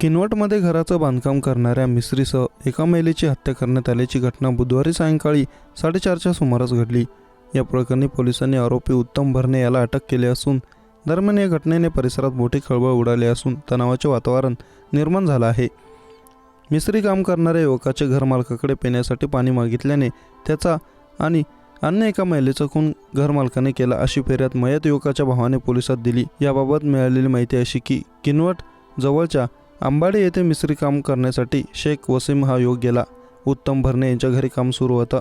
किनवटमध्ये घराचं बांधकाम करणाऱ्या मिस्त्रीसह एका महिलेची हत्या करण्यात आल्याची घटना बुधवारी सायंकाळी साडेचारच्या सुमारास घडली. या प्रकरणी पोलिसांनी आरोपी उत्तम भरणे याला अटक केली असून दरम्यान या घटनेने परिसरात मोठी खळबळ उडाली असून तणावाचे वातावरण निर्माण झालं आहे. मिस्त्री काम करणाऱ्या युवकाचे घरमालकाकडे पिण्यासाठी पाणी मागितल्याने त्याचा आणि अन्य एका महिलेचा खून घरमालकाने केला अशी फिर्याद मयत युवकाच्या भावाने पोलिसात दिली. याबाबत मिळालेली माहिती अशी की किनवट जवळच्या आंबाडे येथे मिस्त्री काम करण्यासाठी शेख वसीम हा योग गेला. उत्तम भरणे यांच्या घरी काम सुरू होतं.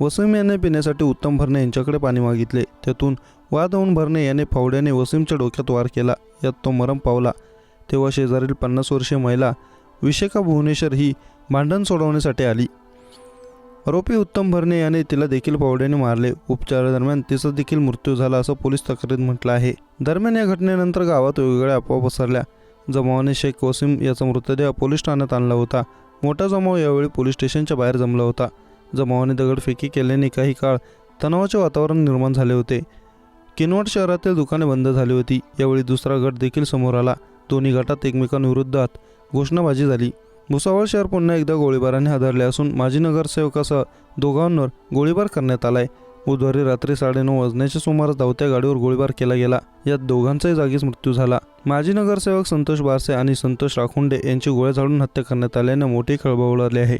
वसीम याने पिण्यासाठी उत्तम भरणे यांच्याकडे पाणी मागितले. त्यातून वाद होऊन भरणे याने फावड्याने वसीमच्या डोक्यात वार केला. यात तो मरम पावला. तेव्हा शेजारील पन्नास वर्षीय महिला विशेखा भुवनेश्वर ही भांडण सोडवण्यासाठी आली. आरोपी उत्तम भरणे याने तिला देखील फावड्याने मारले. उपचारादरम्यान तिचा देखील मृत्यू झाला असं पोलीस तक्रारीत म्हटलं आहे. दरम्यान या घटनेनंतर गावात वेगवेगळ्या अफवा पसरल्या. जमावाने शेख वसीम याचा मृतदेह पोलीस ठाण्यात आणला होता. मोठा जमाव यावेळी पोलीस स्टेशनच्या बाहेर जमला होता. जमावाने दगडफेकी केल्याने काही काळ तणावाचे वातावरण निर्माण झाले होते. किनवट शहरातील दुकाने बंद झाली होती. यावेळी दुसरा गट देखील समोर आला. दोन्ही गटात एकमेकांविरोधात घोषणाबाजी झाली. भुसावळ शहर पुन्हा एकदा गोळीबाराने हादरले असून माजी नगरसेवकासह दोघांवर गोळीबार करण्यात आलाय. बुधवारी रात्री साडेनऊ वाजण्याच्या सुमारास धावत्या गाडीवर गोळीबार केला गेला. यात दोघांचाही जागीच मृत्यू झाला. माजी नगरसेवक संतोष बारसे आणि संतोष राखुंडे यांची गोळ्या झाडून हत्या करण्यात आल्याने मोठी खळबळ उडाली आहे.